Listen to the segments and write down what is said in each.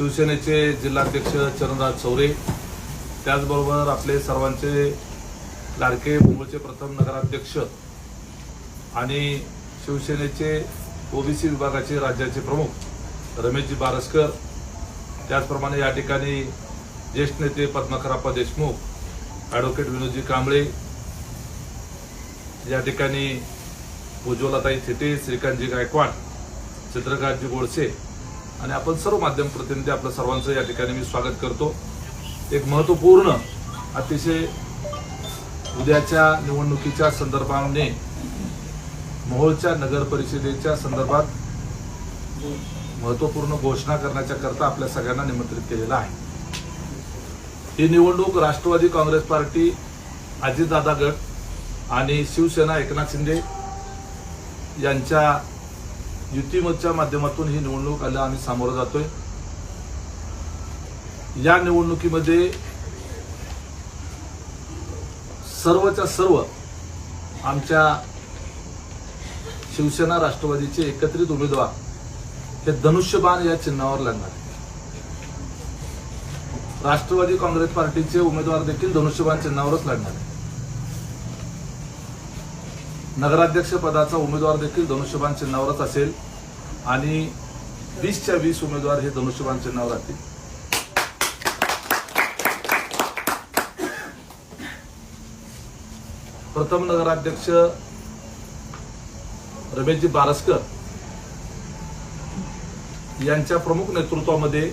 शिवसेनेचे जिल्हाध्यक्ष चरणराज चौरे त्याचबरोबर आपले सर्वांचे लाडके मुंबईचे प्रथम नगराध्यक्ष आणि शिवसेनेचे ओबीसी विभागाचे राज्याचे प्रमुख रमेशजी बारसकर त्याचप्रमाणे या ठिकाणी ज्येष्ठ नेते पद्माकरप्पा देशमुख ॲडव्होकेट विनोदजी कांबळे या ठिकाणी उज्ज्वलाताई थेटे श्रीकांतजी गायकवाड चंद्रकांतजी गोडसे आणि आपण सर्व माध्यम प्रतिनिधी आपलं सर्वांचं या ठिकाणी मी स्वागत करतो. एक महत्त्वपूर्ण अतिशय उद्याच्या निवडणुकीच्या संदर्भाने मोहोळच्या नगर परिषदेच्या संदर्भात महत्त्वपूर्ण घोषणा करण्याच्या करता आपल्या सगळ्यांना निमंत्रित केलेलं आहे. ही निवडणूक राष्ट्रवादी काँग्रेस पार्टी अजितदादा गट आणि शिवसेना एकनाथ शिंदे यांच्या युतीमतच्या माध्यमातून ही निवडणूक आल्या आम्ही सामोरं जातोय. या निवडणुकीमध्ये सर्वच्या सर्व आमच्या शिवसेना राष्ट्रवादीचे एकत्रित उमेदवार हे धनुष्यबाण या चिन्हावर लढणार राष्ट्रवादी काँग्रेस पार्टीचे उमेदवार देखील धनुष्यबाण चिन्हावरच लढणार नगराध्यक्ष पदाचा उमेदवार देखील धनुष्यबाण चिन्हावरच असेल आणि वीसच्या वीस उमेदवार हे धनुष्यबाण चिन्हावर राहतील प्रथम नगराध्यक्ष रमेशजी बारसकर यांच्या प्रमुख नेतृत्वामध्ये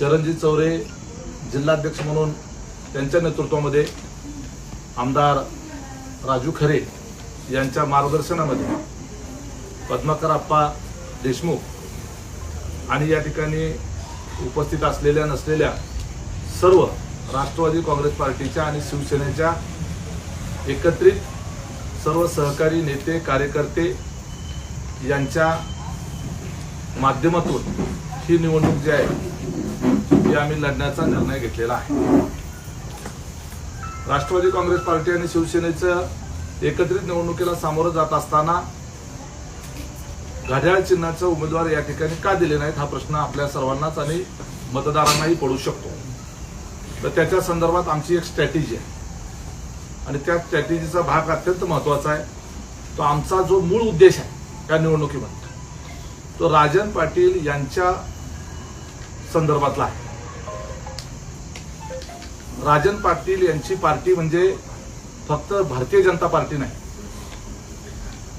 चरणजी चौरे जिल्हाध्यक्ष म्हणून त्यांच्या नेतृत्वामध्ये आमदार राजू खरे यांच्या मार्गदर्शनामध्ये पद्माकर आप्पा देशमुख आणि या ठिकाणी उपस्थित असलेल्या नसलेल्या सर्व राष्ट्रवादी काँग्रेस पार्टीच्या आणि शिवसेनेच्या एकत्रित सर्व सहकारी नेते कार्यकर्ते यांच्या माध्यमातून ही निवडणूक जी आहे ती आम्ही लढण्याचा निर्णय घेतलेला आहे. राष्ट्रवादी काँग्रेस पार्टी आणि शिवसेनेचं एकत्रित निवडणुकीला सामोरं जात असताना घड्याळ चिन्हाचे उमेदवार या ठिकाणी का दिले नाहीत हा प्रश्न आपल्या सर्वांनाच आणि मतदारांनाही पडू शकतो. तर त्याच्या संदर्भात आमची एक स्ट्रॅटेजी आहे. आणि त्या स्ट्रॅटेजीचा भाग अत्यंत महत्त्वाचा आहे. तो आमचा जो मूळ उद्देश आहे त्या निवडणुकीमध्ये तो राजन पाटील यांच्या संदर्भातला आहे. राजन पाटील यांची पार्टी म्हणजे फक्त भारतीय जनता पार्टी नाही.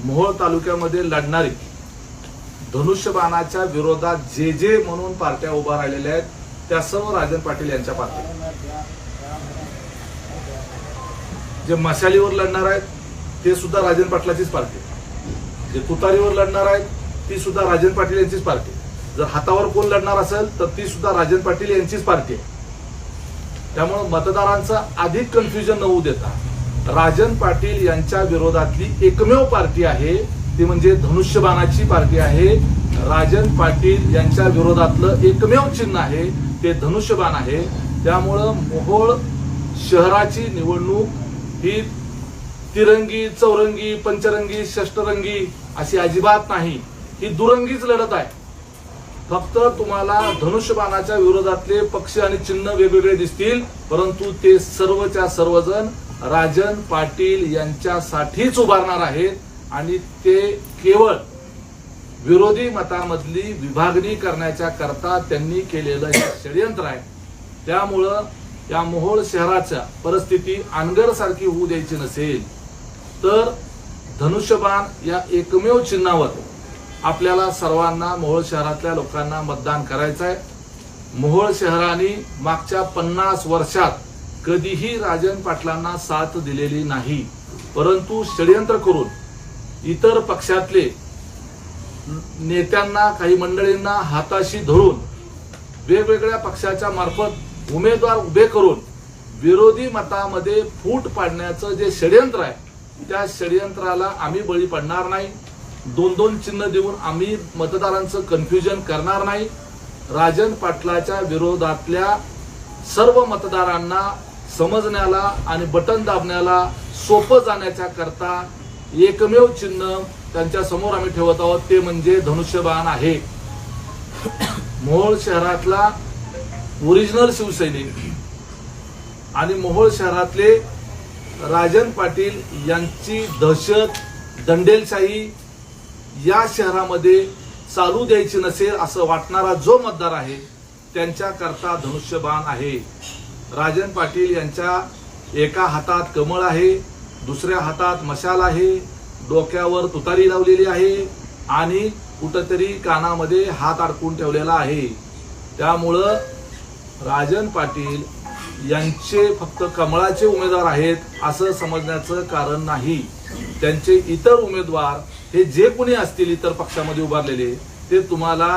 मोहोळ तालुक्यामध्ये लढणारी धनुष्यबाणाच्या विरोधात जे जे म्हणून पार्ट्या उभ्या राहिलेल्या आहेत त्या सर्व राजन पाटील यांच्या पार्ट्या जे मशालीवर लढणार आहेत ते सुद्धा राजन पाटलाचीच पार्टी जे तुतारीवर लढणार आहेत ती सुद्धा राजन पाटील यांचीच पार्टी जर हातावर कोण लढणार असेल तर ती सुद्धा राजन पाटील यांचीच पार्टी आहे. त्यामुळे मतदारांचं अधिक कन्फ्युजन न होऊ देता राजन पाटील यांच्या विरोधातली एकमेव पार्टी आहे. ती म्हणजे धनुष्यबाणाची पार्टी आहे. राजन पाटील यांच्या विरोधातलं एकमेव चिन्ह आहे. ते धनुष्यबाण आहे. त्यामुळं मोहोळ शहराची निवडणूक ही तिरंगी चौरंगी पंचरंगी षष्टरंगी अशी अजिबात नाही. ही दुरंगीच लढत आहे. फक्त तुम्हाला धनुष्यबाणाच्या विरोधातले पक्ष आणि चिन्ह वेगवेगळे दिसतील परंतु ते सर्वच्या सर्वजण राजन पाटील यांच्यासाठीच उभारणार आहेत आणि ते केवळ विरोधी मतामधली विभागणी करण्याच्या करता त्यांनी केलेलं हे षडयंत्र आहे. त्यामुळं या मोहोळ शहराच्या परिस्थिती अनगर सारखी होऊ द्यायची नसेल तर धनुष्यबाण या एकमेव चिन्हावर आपल्याला सर्वांना मोहोळ शहरातल्या लोकांना मतदान करायचं आहे मोहोळ शहराने मागच्या पन्नास वर्षात कधीही राजन पाटलांना साथ दिलेली नाही. परंतु षडयंत्र करून इतर पक्षातले नेत्यांना काही मंडळींना हाताशी धरून वेगवेगळ्या पक्षाच्या मार्फत उमेदवार उभे करून विरोधी मतामध्ये फूट पाडण्याचं जे षडयंत्र आहे त्या षडयंत्राला आम्ही बळी पडणार नाही. दोन दोन चिन्ह देऊन आम्ही मतदारांचं कन्फ्युजन करणार नाही. राजन पाटलाच्या विरोधातल्या सर्व मतदारांना समजण्याला आणि बटन दाबण्याला सोपं जाण्याच्या करता एकमेव चिन्ह त्यांच्यासमोर आम्ही ठेवत आहोत. ते म्हणजे धनुष्यबाण आहे. मोहोळ शहरातला ओरिजिनल शिवसैनिक आणि मोहोळ शहरातले राजन पाटील यांची दहशत दंडेलशाही या शहरामध्ये चालू द्यायची नसेल असं वाटणारा जो मतदार आहे त्यांच्याकरता धनुष्यबाण आहे. राजन पाटील यांच्या एका हातात कमळ आहे दुसऱ्या हातात मशाल आहे डोक्यावर तुतारी लावलेली आहे आणि कुठंतरी कानामध्ये हात अडकून ठेवलेला आहे. त्यामुळं राजन पाटील यांचे फक्त कमळाचे उमेदवार आहेत असं समजण्याचं कारण नाही. त्यांचे इतर उमेदवार हे जे कोणी असतील इतर पक्षामध्ये उभारलेले ते तुम्हाला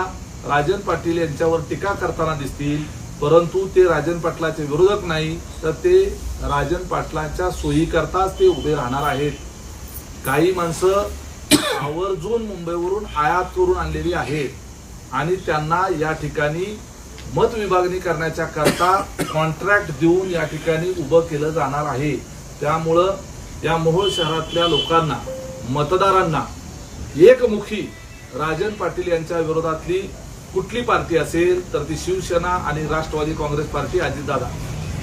राजन पाटील यांच्यावर टीका करताना दिसतील. परंतु ते राजन पाटलाचे विरोधक नाही तर ते राजन पाटलाच्या सोयीकरताच ते उभे राहणार आहेत. काही माणसं आवर्जून मुंबईवरून आयात करून आणलेली आहेत आणि त्यांना या ठिकाणी मत विभागणी करण्याच्या करता कॉन्ट्रॅक्ट देऊन या ठिकाणी उभं केलं जाणार आहे. त्यामुळं या मोहोळ शहरातल्या लोकांना मतदारांना एकमुखी राजन पाटील यांच्या विरोधातली कुठली पार्टी असेल तर ती शिवसेना आणि राष्ट्रवादी काँग्रेस पार्टी अजितदादा.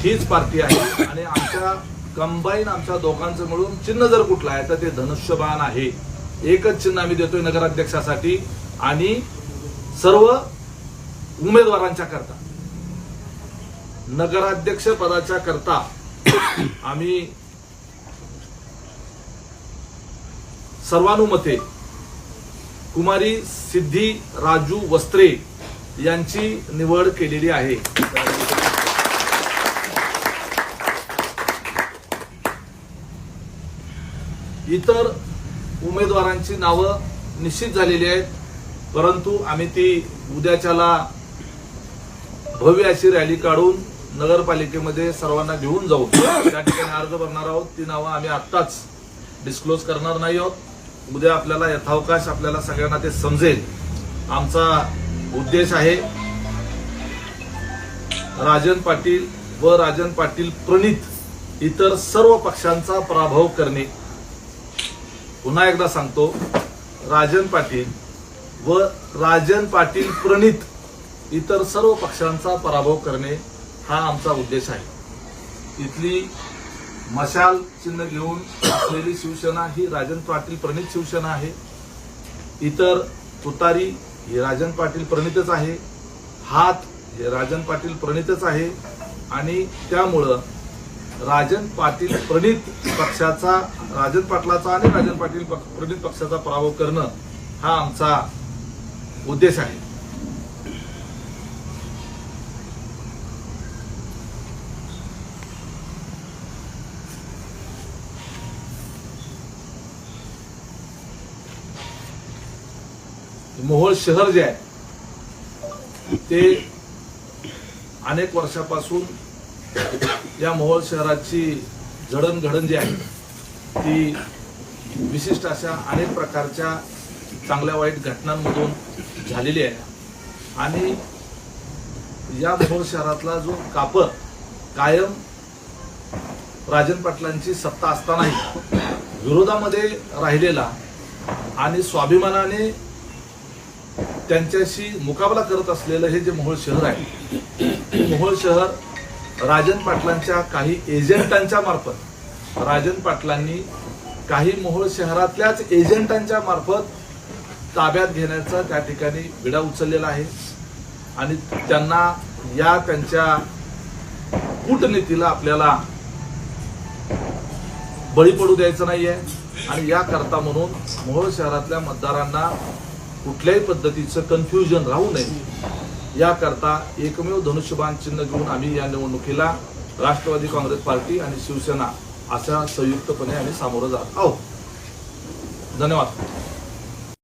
हीच पार्टी आहे. आणि आमच्या कंबाईन आमच्या दोघांचं मिळून चिन्ह जर कुठलं आहे तर ते धनुष्यबाण आहे. एकच चिन्ह आम्ही देतोय नगराध्यक्षासाठी आणि सर्व उमेदवारांच्या करता. नगराध्यक्ष पदाच्या करता आम्ही सर्वानुमते कुमारी सिद्धी राजू वस्त्रे यांची निवड केलेली आहे. इतर उमेदवारांची नावं निश्चित झालेली आहेत परंतु आम्ही ती उद्याच्याला भव्य अशी रॅली काढून नगरपालिकेमध्ये सर्वांना घेऊन जाऊ. त्या ठिकाणी अर्ज भरणार आहोत. ती नावं आम्ही आत्ताच डिस्क्लोज करणार नाही आहोत. उद्या आपल्याला यथावकाश आपल्याला सगळ्यांना ते समजेल. आमचा उद्देश आहे राजन पाटील व राजन पाटील प्रणित इतर सर्व पक्षांचा पराभव करणे. पुन्हा एकदा सांगतो राजन पाटील व राजन पाटील प्रणित इतर सर्व पक्षांचा पराभव करणे हा आमचा उद्देश आहे. इथली मशाल चिन्ह घेऊन असलेली शिवसेना ही राजन पाटील प्रणित शिवसेना आहे. इतर तुतारी ही राजन पाटील प्रणितच आहे. हात हे राजन पाटील प्रणितच आहे. आणि त्यामुळं राजन पाटील प्रणित पक्षाचा राजन पाटलाचा आणि राजन पाटील प्रणित पक्षाचा पराभव करणं हा आमचा उद्देश आहे. मोहोळ शहर जे आहे ते अनेक वर्षापासून या मोहोळ शहराची जडणघडण जी आहे ती विशिष्ट अशा अनेक प्रकारच्या चांगल्या वाईट घटनांमधून झालेली आहे. आणि या मोहोळ शहरातला जो कापर कायम राजन पाटलांची सत्ता असतानाही विरोधामध्ये राहिलेला आणि स्वाभिमानाने त्यांच्याशी मुकाबला करत असलेलं हे जे मोहोळ शहर आहे मोहोळ शहर राजन पाटलांच्या काही एजंटांच्या मार्फत राजन पाटलांनी काही मोहोळ शहरातल्याच एजंटांच्या मार्फत ताब्यात घेण्याचा त्या ठिकाणी विडा उचललेला आहे. आणि त्यांना या त्यांच्या कूटनीतीला आपल्याला बळी पडू द्यायचं नाहीये. आणि याकरता म्हणून मोहोळ शहरातल्या मतदारांना कुठल्याही पद्धतीचं कन्फ्युजन राहू नये. याकरता एकमेव धनुष्यबाण चिन्ह घेऊन आम्ही या निवडणुकीला राष्ट्रवादी काँग्रेस पार्टी आणि शिवसेना अशा संयुक्तपणे आम्ही सामोरं जात आहोत. धन्यवाद.